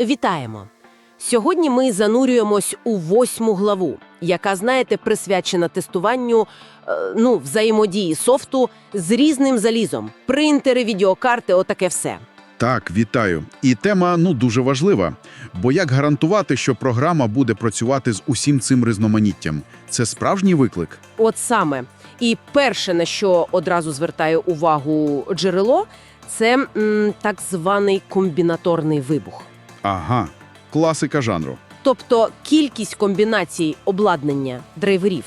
Вітаємо! Сьогодні ми занурюємось у восьму главу, яка, знаєте, присвячена тестуванню е, ну, взаємодії софту з різним залізом. Принтери, відеокарти, отаке все. Так, вітаю. І тема ну дуже важлива. Бо як гарантувати, що програма буде працювати з усім цим різноманіттям? Це справжній виклик. От саме. І перше, на що одразу звертає увагу джерело, це м, так званий комбінаторний вибух. Ага, класика жанру. Тобто кількість комбінацій обладнання драйверів,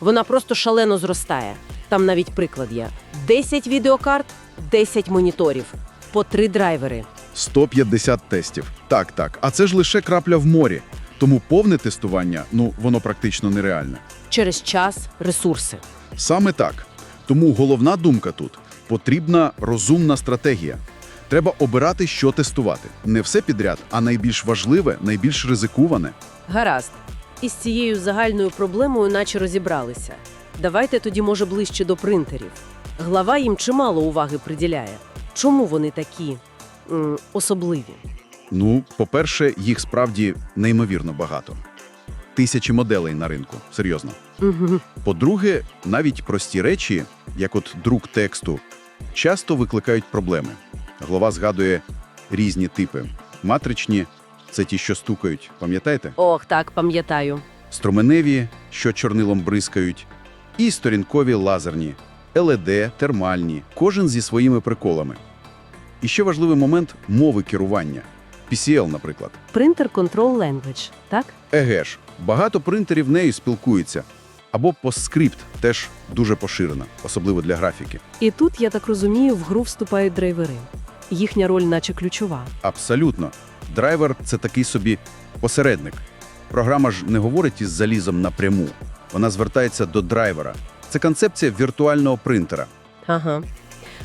вона просто шалено зростає. Там навіть приклад є: 10 відеокарт, 10 моніторів, по 3 драйвери. 150 тестів. Так, так. А це ж лише крапля в морі. Тому повне тестування, ну воно практично нереальне. Через час ресурси. Саме так. Тому головна думка тут потрібна розумна стратегія. Треба обирати, що тестувати. Не все підряд, а найбільш важливе, найбільш ризиковане. Гаразд. Із цією загальною проблемою наче розібралися. Давайте тоді, може, ближче до принтерів. Глава їм чимало уваги приділяє. Чому вони такі м, особливі? Ну, по-перше, їх справді неймовірно багато. Тисячі моделей на ринку, серйозно. Угу. По-друге, навіть прості речі, як от друк тексту, часто викликають проблеми. Глава згадує різні типи. Матричні це ті, що стукають, пам'ятаєте? Ох, так, пам'ятаю. Строменеві, що чорнилом бризкають, і сторінкові лазерні, ЛЕД, термальні, кожен зі своїми приколами. І ще важливий момент мови керування. PCL, наприклад. Принтер Control Language, так? Еге ж, багато принтерів нею спілкуються. Або PostScript теж дуже поширена, особливо для графіки. І тут, я так розумію, в гру вступають драйвери. Їхня роль наче ключова. Абсолютно. Драйвер це такий собі посередник. Програма ж не говорить із залізом напряму. Вона звертається до драйвера. Це концепція віртуального принтера. Ага.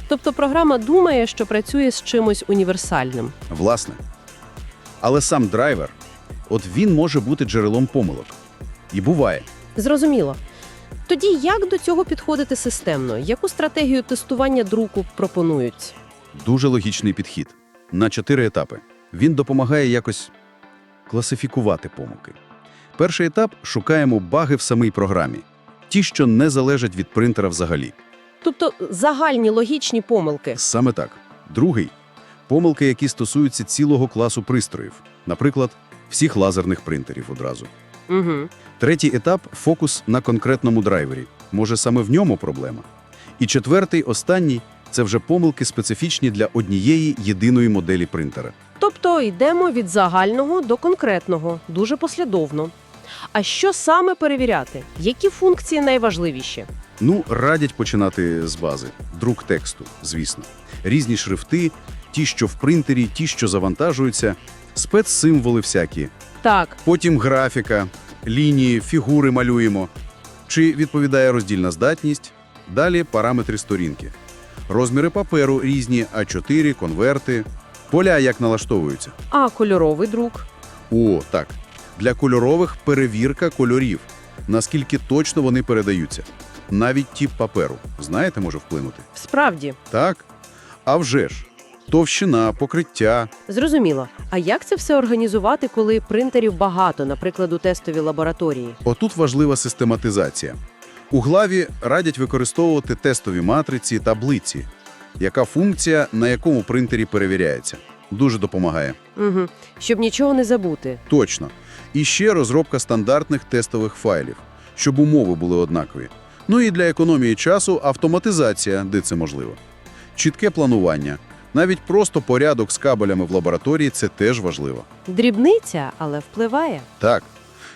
Тобто програма думає, що працює з чимось універсальним. Власне. Але сам драйвер, от він може бути джерелом помилок. І буває. Зрозуміло. Тоді як до цього підходити системно? Яку стратегію тестування друку пропонують? Дуже логічний підхід. На чотири етапи. Він допомагає якось класифікувати помилки. Перший етап – шукаємо баги в самій програмі. Ті, що не залежать від принтера взагалі. Тобто загальні логічні помилки. Саме так. Другий – помилки, які стосуються цілого класу пристроїв. Наприклад, всіх лазерних принтерів одразу. Угу. Третій етап – фокус на конкретному драйвері. Може, саме в ньому проблема. І четвертий, останній – це вже помилки специфічні для однієї єдиної моделі принтера. Тобто йдемо від загального до конкретного, дуже послідовно. А що саме перевіряти? Які функції найважливіші? Ну, радять починати з бази. Друк тексту, звісно. Різні шрифти, ті, що в принтері, ті, що завантажуються, спецсимволи всякі. Так, Потім графіка, лінії, фігури малюємо. Чи відповідає роздільна здатність? Далі параметри сторінки. Розміри паперу різні, А4, конверти. Поля як налаштовуються. а кольоровий друк. О, так. Для кольорових перевірка кольорів. Наскільки точно вони передаються. Навіть тип паперу. Знаєте, може вплинути. Справді, Так? А вже ж. Товщина, покриття. зрозуміло. А як це все організувати, коли принтерів багато, наприклад, у тестовій лабораторії? Отут важлива систематизація. У главі радять використовувати тестові матриці, таблиці. Яка функція на якому принтері перевіряється. Дуже допомагає. Угу. Щоб нічого не забути. Точно. І ще розробка стандартних тестових файлів, щоб умови були однакові. Ну і для економії часу автоматизація, де це можливо. Чітке планування. Навіть просто порядок з кабелями в лабораторії це теж важливо. Дрібниця, але впливає. Так.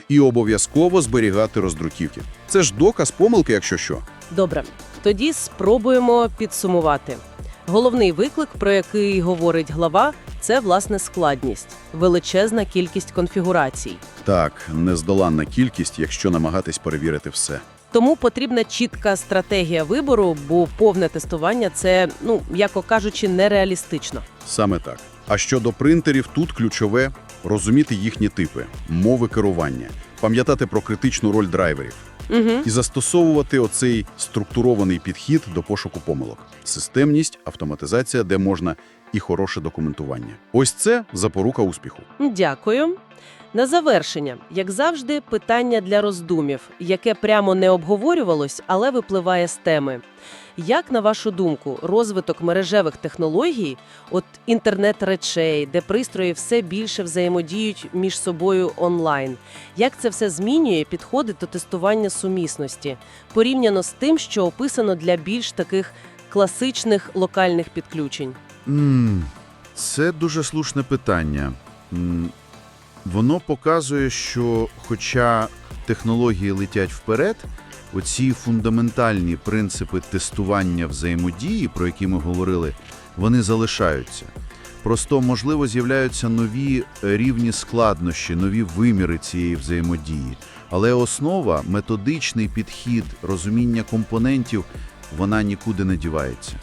І обов'язково зберігати роздруківки. Це ж доказ помилки, якщо що. Добре, тоді спробуємо підсумувати. Головний виклик, про який говорить глава, це власне складність, величезна кількість конфігурацій. Так, нездоланна кількість, якщо намагатись перевірити все. Тому потрібна чітка стратегія вибору, бо повне тестування це, ну м'яко кажучи, нереалістично. Саме так. А щодо принтерів, тут ключове розуміти їхні типи, мови керування, пам'ятати про критичну роль драйверів Угу. і застосовувати оцей структурований підхід до пошуку помилок. Системність, автоматизація, де можна і хороше документування. Ось це запорука успіху. Дякую. На завершення, як завжди, питання для роздумів, яке прямо не обговорювалось, але випливає з теми. Як, на вашу думку, розвиток мережевих технологій, от інтернет речей, де пристрої все більше взаємодіють між собою онлайн, як це все змінює підходи до тестування сумісності, порівняно з тим, що описано для більш таких класичних локальних підключень? Це дуже слушне питання. Воно показує, що хоча технології летять вперед, оці фундаментальні принципи тестування взаємодії, про які ми говорили, вони залишаються. Просто, можливо, з'являються нові рівні складнощі, нові виміри цієї взаємодії. Але основа, методичний підхід, розуміння компонентів, вона нікуди не дівається.